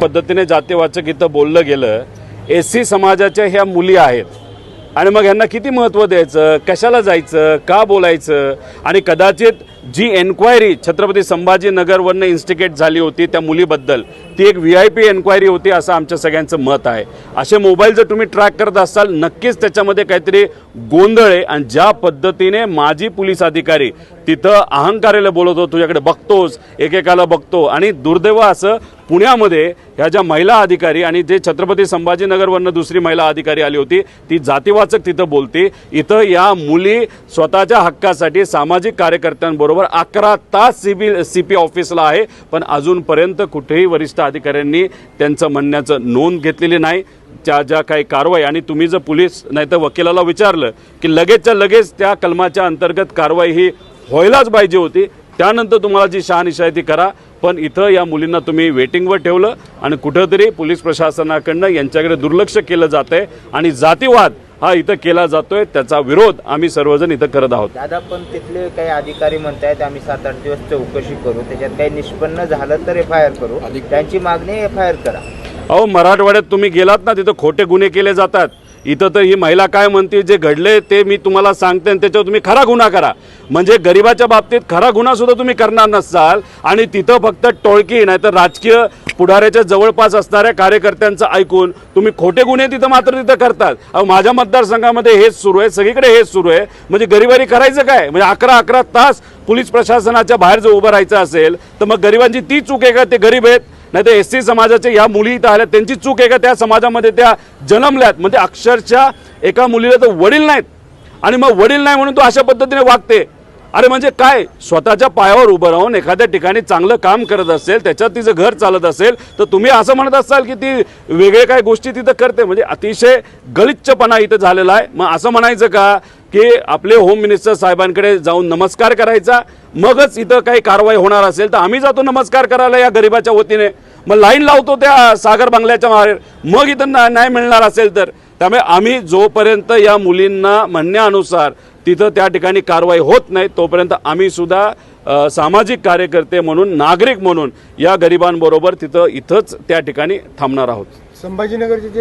पद्धतीने जातीवाचक इथं बोललं गेलं एस सी समाजाच्या ह्या मुली आहेत. आणि मग यांना किती महत्त्व द्यायचं? कशाला जायचं? का बोलायचं? आणि कदाचित जी एन्क्वायरी छत्रपती संभाजीनगरवरनं इन्स्टिगेट झाली होती त्या मुलीबद्दल ती एक व्ही आय पी एन्क्वायरी होती असं आमच्या सगळ्यांचं मत आहे. असे मोबाईल जर तुम्ही ट्रॅक करत असाल नक्कीच त्याच्यामध्ये काहीतरी गोंधळ आहे. आणि ज्या पद्धतीने माजी पोलीस अधिकारी तिथं अहंकारेला बोलत होतो तुझ्याकडे बघतोस एकेकाला बघतो. आणि दुर्दैव असं पुण्यामध्ये ह्या ज्या महिला अधिकारी आणि जे छत्रपती संभाजीनगरवरनं दुसरी महिला अधिकारी आली होती ती जातीवाचक तिथं बोलते इथं या मुली स्वतःच्या हक्कासाठी सामाजिक कार्यकर्त्यांबरोबर अकरा तास सी बी सी पी ऑफिसला आहे पण अजूनपर्यंत कुठेही वरिष्ठ अधिकाऱ्यांनी त्यांचं म्हणण्याचं नोंद घेतलेली नाही. त्या ज्या काही कारवाई आणि तुम्ही जर पोलीस नाही तर वकिलाला विचारलं की लगेचच्या लगेच त्या कलमाच्या अंतर्गत कारवाई ही व्हायलाच पाहिजे होती त्यानंतर तुम्हाला जी शहानिशा आहे ती करा. पण इथं या मुलींना तुम्ही वेटिंगवर ठेवलं आणि कुठंतरी पोलीस प्रशासनाकडनं यांच्याकडे दुर्लक्ष केलं जात आहे आणि जातीवाद हा इथं केला जातोय. त्याचा विरोध आम्ही सर्वजण इथं करत आहोत. दादा पण तिथले काही अधिकारी म्हणतायत आम्ही सात आठ दिवस चौकशी करू. त्याच्यात काही निष्पन्न झालं तर एफ आय आर करू त्यांची मागणी एफ आय आर करा. अहो मराठवाड्यात तुम्ही गेलात ना तिथं खोटे गुन्हे केले जातात. इथं तर ही महिला काय म्हणते जे घडले ते मी तुम्हाला सांगते आणि त्याच्यावर तुम्ही खरा गुन्हा करा. म्हणजे गरिबाच्या बाबतीत खरा गुन्हा सुद्धा तुम्ही करणार नसाल आणि तिथं फक्त टोळकी नाही तर राजकीय पुढाऱ्याच्या जवळपास असणाऱ्या कार्यकर्त्यांचं ऐकून तुम्ही खोटे गुन्हे तिथं मात्र तिथं करतात अहो माझ्या मतदारसंघामध्ये हेच सुरू आहे सगळीकडे हेच सुरू आहे. म्हणजे गरिबारी करायचं काय? म्हणजे अकरा अकरा तास पोलीस प्रशासनाच्या बाहेर जर उभं राहायचं असेल तर मग गरिबांची ती चूक आहे का? ते गरीब आहेत. नाही तर एस सी समाजाच्या या मुली इथं आल्या त्यांची चूक आहे का? त्या समाजामध्ये त्या जन्मल्यात. म्हणजे अक्षरशः एका मुलीला तर वडील नाहीत. आणि मग वडील नाही म्हणून तो अशा पद्धतीने वागते. अरे म्हणजे काय? स्वतःच्या पायावर उभं राहून एखाद्या ठिकाणी चांगलं काम करत असेल त्याच्यात तिचं घर चालत असेल तर तुम्ही असं म्हणत असाल की ती वेगळे काय गोष्टी तिथं करते. म्हणजे अतिशय गलिच्छपणा इथं झालेला आहे. मग असं म्हणायचं का? की आपले होम मिनिस्टर साहेबांकडे जाऊन नमस्कार करायचा. मगच इथं काही कारवाई होणार असेल तर आम्ही जातो नमस्कार करायला या गरिबाच्या वतीने. मग लाईन लावतो त्या सागर बंगल्याच्या बाहेर मग इथं न्याय मिळणार असेल तर. त्यामुळे आम्ही जोपर्यंत या मुलींना म्हणण्यानुसार तिथं त्या ठिकाणी कारवाई होत नाही तोपर्यंत आम्ही सुद्धा सामाजिक कार्यकर्ते म्हणून नागरिक म्हणून या गरिबांबरोबर तिथं इथंच त्या ठिकाणी थांबणार आहोत. संभाजीनगरचे जे